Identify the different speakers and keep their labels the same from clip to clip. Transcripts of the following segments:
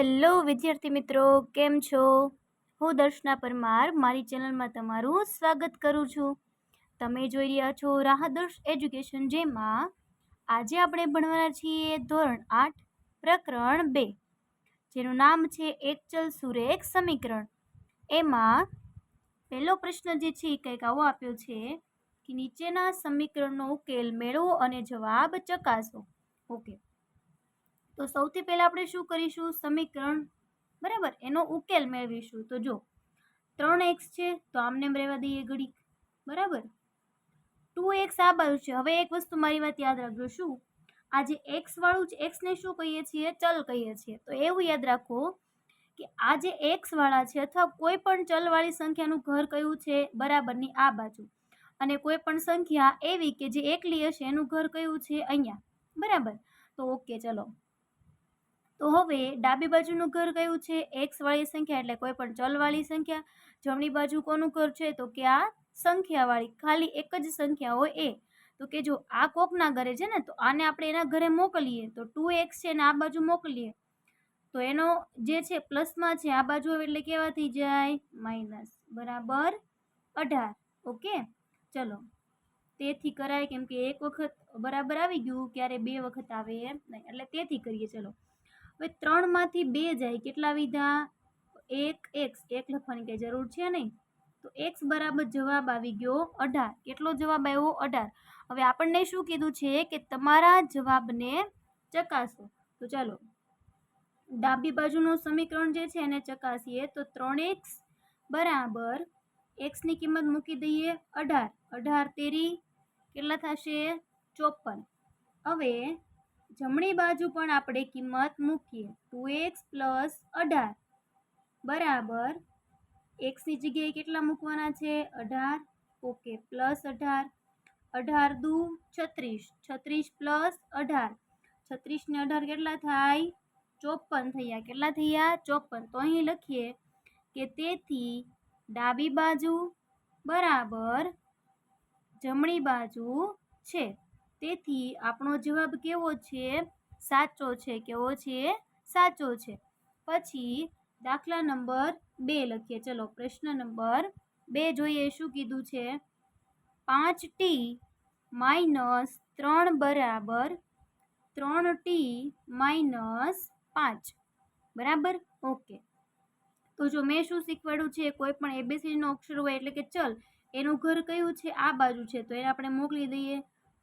Speaker 1: Hello વિદ્યાર્થી મિત્રો, કેમ છો? હું દર્શના પરમાર, મારી ચેનલમાં તમારું સ્વાગત કરું છું. તમે જોઈ રહ્યા છો રાહદર્શ એજ્યુકેશન જેમાં આજે આપણે ભણવાના છીએ ધોરણ આઠ, પ્રકરણ બે, જેનું નામ છે એક ચલ સુરેખ સમીકરણ. એમાં પહેલો પ્રશ્ન જે છે કંઈક આવો આપ્યો છે કે નીચેના સમીકરણનો ઉકેલ મેળવો અને જવાબ ચકાસો. ઓકે. તો સૌથી પહેલાં આપણે શું કરીશું? સમીકરણ, બરાબર? એનો ઉકેલ મેળવીશું. તો જો, ત્રણ એક્સ છે, તો આમને એમ રહેવા દઈએ ઘડીક, બરાબર? ટુ એક્સ આ બાજુ છે. હવે એક વસ્તુ મારી વાત યાદ રાખજો. શું? આ જે એક્સ વાળું છે એક્સને શું કહીએ છીએ? ચલ કહીએ છીએ. તો એવું યાદ રાખો કે આ જે એક્સ વાળા છે, અથવા કોઈ પણ ચલવાળી સંખ્યાનું ઘર કયું છે? બરાબરની આ બાજુ. અને કોઈ પણ સંખ્યા એવી કે જે એકલી હશે, એનું ઘર કયું છે? અહીંયા. બરાબર? તો ઓકે, ચલો. તો હવે ડાબી બાજુનું ઘર કયું છે? એક્સ વાળી સંખ્યા એટલે કોઈ પણ ચલવાળી સંખ્યા. જમણી બાજુ કોનું ઘર છે? તો કે આ સંખ્યાવાળી ખાલી એક જ સંખ્યા હોય એ. તો કે જો આ કોકના ઘરે છે ને, તો આને આપણે એના ઘરે મોકલીએ. તો ટુ એક્સ છે ને આ બાજુ મોકલીએ. તો એનો જે છે પ્લસમાં છે, આ બાજુ એટલે કેવા થઈ જાય? માઇનસ બરાબર? અઢાર. ઓકે? ચલો. તેથી કરાય કેમ કે એક વખત બરાબર આવી ગયું, ક્યારે બે વખત આવે એમ નહીં. એટલે તેથી કરીએ. ચલો. હવે ત્રણમાંથી બે જાય કેટલા વિધા? એક એક્સ એક લખવાની કંઈ જરૂર છે નહીં? તો એક્સ બરાબર જવાબ આવી ગયો અઢાર. કેટલો જવાબ આવ્યો? અઢાર. હવે આપણને શું કીધું છે કે તમારા જવાબને ચકાસો. તો ચાલો, ડાબી બાજુનું સમીકરણ જે છે એને ચકાસીએ. તો ત્રણ એક્સ બરાબર એક્સની કિંમત મૂકી દઈએ અઢાર. અઢાર તેરી કેટલા થશે? ચોપન. હવે જમણી બાજુ પણ આપણે કિંમત મૂકીએ. ટુ એક્સ પ્લસ અઢાર. બરાબર. એક્સની જગ્યાએ કેટલા મૂકવાના છે? અઢાર. ઓકે, પ્લસ અઢાર. અઢાર દુ છત્રીસ. છત્રીસ પ્લસ અઢાર. છત્રીસને અઢાર કેટલા થાય? ચોપન થયા. કેટલા થયા? ચોપન. તો અહીં લખીએ કે તેથી ડાબી બાજુ બરાબર જમણી બાજુ છે. તેથી આપણો જવાબ કેવો છે? સાચો છે, કેવો છે? સાચો છે. પછી દાખલા નંબર બે લખીએ. ચલો, પ્રશ્ન નંબર બે જોઈએ શું કીધું છે? પાંચ ટી માઇનસ ત્રણ બરાબર ત્રણ ટી માઇનસ પાંચ. બરાબર? ઓકે. તો જો મેં શું શીખવાડ્યું છે? કોઈ પણ એબીસીડીનો અક્ષર હોય એટલે કે ચલ, એનું ઘર કયું છે? આ બાજુ છે. તો એને આપણે મોકલી દઈએ.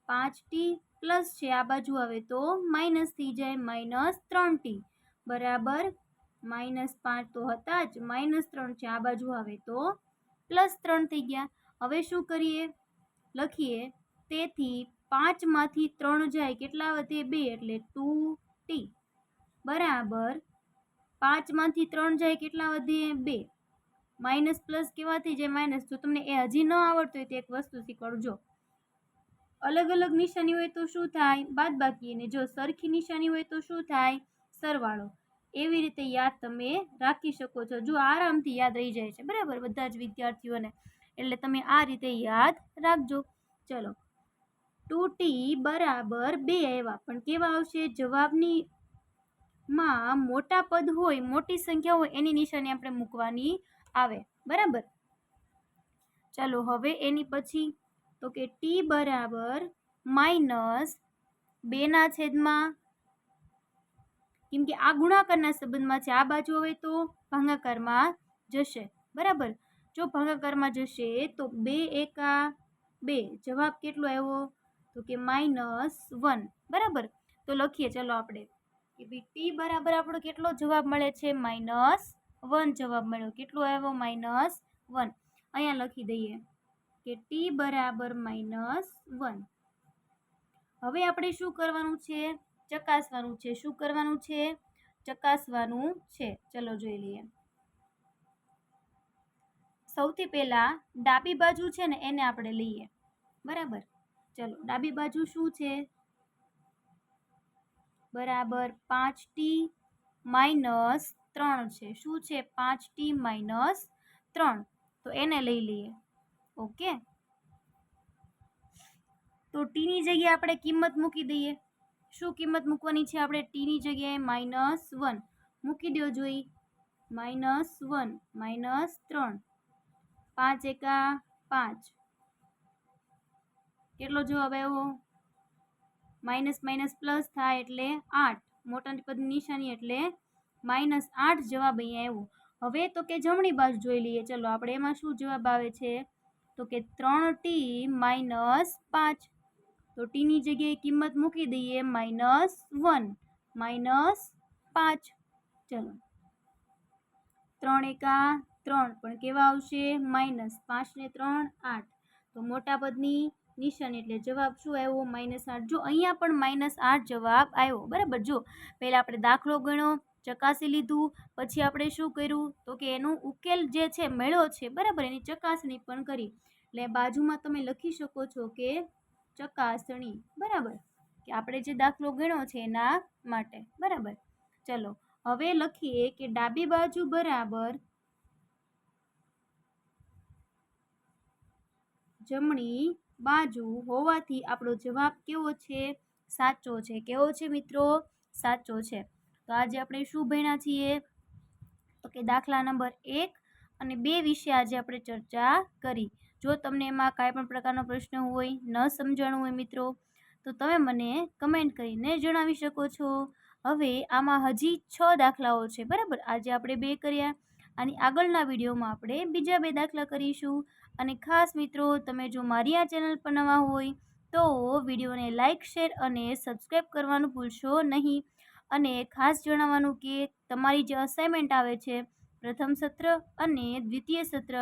Speaker 1: પાંચ ટી પ્લસ છે આ બાજુ આવે તો માઇનસ થઈ જાય માઇનસ ત્રણ ટી. બરાબર? માઇનસ પાંચ તો હતા જ, માઇનસ ત્રણ છે આ બાજુ આવે તો પ્લસ ત્રણ થઈ ગયા. હવે શું કરીએ? લખીએ. તેથી પાંચમાંથી ત્રણ જાય કેટલા વધે? બે, એટલે ટુ ટી. બરાબર? પાંચમાંથી ત્રણ જાય કેટલા વધે? બે. માઇનસ પ્લસ કેવા થઈ જાય? માઇનસ. જો તમને એ હજી ન આવડતું હોય તો એક વસ્તુ શીખવાડું જો અલગ અલગ નિશાની હોય તો શું થાય? બાદ બાકી અને જો સરખી નિશાની હોય તો શું થાય? સરવાળો. એવી રીતે યાદ તમે રાખી શકો છો. જો આરામથી યાદ રહી જાય છે, બરાબર? બધા જ વિદ્યાર્થીઓને. એટલે તમે આ રીતે યાદ રાખજો. ચલો. ટુ બરાબર બે આવ્યા પણ કેવા આવશે? જવાબની માં મોટા પદ હોય, મોટી સંખ્યા હોય, એની નિશાની આપણે મૂકવાની આવે. બરાબર? ચાલો, હવે એની પછી તો કે ટી બરાબર માઇનસ બેના છેદમાં, કેમ કે આ ગુણાકારના સંબંધમાં છે. આ બાજુ હવે તો ભાગાકારમાં જશે. બરાબર? જો ભાગાકારમાં જશે તો બે એકા બે જવાબ કેટલો આવ્યો? તો કે માઇનસ વન. બરાબર? તો લખીએ, ચલો આપણે. કે ભાઈ ટી બરાબર આપણો કેટલો જવાબ મળે છે? માઇનસ વન જવાબ મળ્યો. કેટલો આવ્યો? Minus one. અહીંયા લખી દઈએ. કે ટી બરાબર માઇનસ વન હવે આપણે શું કરવાનું છે? ચકાસવાનું છે. શું કરવાનું છે? ચકાસવાનું છે. ચલો જોઈ લઈએ. સૌથી પહેલાં ડાબી બાજુ છે ને, એને આપણે લઈએ. બરાબર? ચલો, ડાબી બાજુ શું છે? બરાબર પાંચ ટી માઇનસ ત્રણ છે. શું છે? પાંચ ટી માઇનસ ત્રણ. તો એને લઈ લઈએ. ઓકે? તો ટીની જગ્યાએ આપણે કિંમત મૂકી દઈએ. શું કિંમત મૂકવાની છે? આપણે ટીની જગ્યાએ માઇનસ વન મૂકી દો જોઈ. માઇનસ વન માઇનસ ત્રણ. પાંચ એકા પાંચ. કેટલો જવાબ આવ્યો? માઇનસ માઇનસ પ્લસ થાય એટલે આઠ. મોટા પદની નિશાની એટલે માઇનસ આઠ જવાબ અહીંયા આવ્યો. હવે તો કે જમણી બાજુ જોઈ લઈએ. ચલો, આપણે એમાં શું જવાબ આવે છે? તો કે ત્રણ ટી માઇનસ પાંચ. તો ટીની જગ્યાએ કિંમત મૂકી દઈએ માઇનસ વન માઇનસ પાંચ. ચલો. ત્રણ એકા ત્રણ, પણ કેવા આવશે? માઇનસ પાંચ ને ત્રણ, આઠ. તો મોટા પદની નિશાની એટલે જવાબ શું આવ્યો? માઇનસ આઠ. જો અહીંયા પણ માઇનસ આઠ જવાબ આવ્યો, બરાબર? જો, પહેલાં આપણે દાખલો ગણ્યો ચકાસી લીધું. પછી આપણે શું કર્યું? તો કે એનું ઉકેલ જે છે મેળો છે, બરાબર? એની ચકાસણી પણ કરી. એટલે બાજુમાં તમે લખી શકો છો કે ચકાસણી, બરાબર? કે આપણે જે દાખલો ગણ્યો છે એના માટે, બરાબર? ચલો, હવે લખીએ કે ડાબી બાજુ બરાબર જમણી બાજુ હોવાથી આપણો જવાબ કેવો છે? સાચો છે. કેવો છે મિત્રો? સાચો છે. તો આજે આપણે શું ભણ્યા છીએ? તો કે દાખલા નંબર એક અને બે વિશે આજે આપણે ચર્ચા કરી. જો તમને એમાં કાંઈ પણ પ્રકારનો પ્રશ્ન હોય, ન સમજાણું હોય મિત્રો, તો તમે મને કમેન્ટ કરીને જણાવી શકો છો. હવે આમાં હજી છ દાખલાઓ છે, બરાબર? આજે આપણે બે કર્યા. આની આગળના વિડીયોમાં આપણે બીજા બે દાખલા કરીશું. અને ખાસ મિત્રો, તમે જો મારી આ ચેનલ પર નવા હોય, તો વિડીયોને લાઇક શેર અને સબસ્ક્રાઈબ કરવાનું ભૂલશો નહીં. અને ખાસ જણાવવાનું કે તમારી જે અસાઇનમેન્ટ આવે છે, પ્રથમ સત્ર અને દ્વિતીય સત્ર,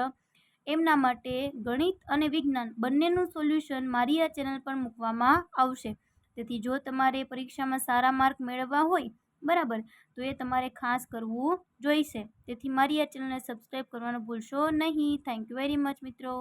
Speaker 1: એમના માટે ગણિત અને વિજ્ઞાન બંનેનું સોલ્યુશન મારી આ ચેનલ પર મૂકવામાં આવશે. તેથી જો તમારે પરીક્ષામાં સારા માર્ક મેળવવા હોય, બરાબર, તો એ તમારે ખાસ કરવું જોઈશે. તેથી મારી આ ચેનલને સબસ્ક્રાઈબ કરવાનું ભૂલશો નહીં. થેન્ક યુ વેરી મચ મિત્રો.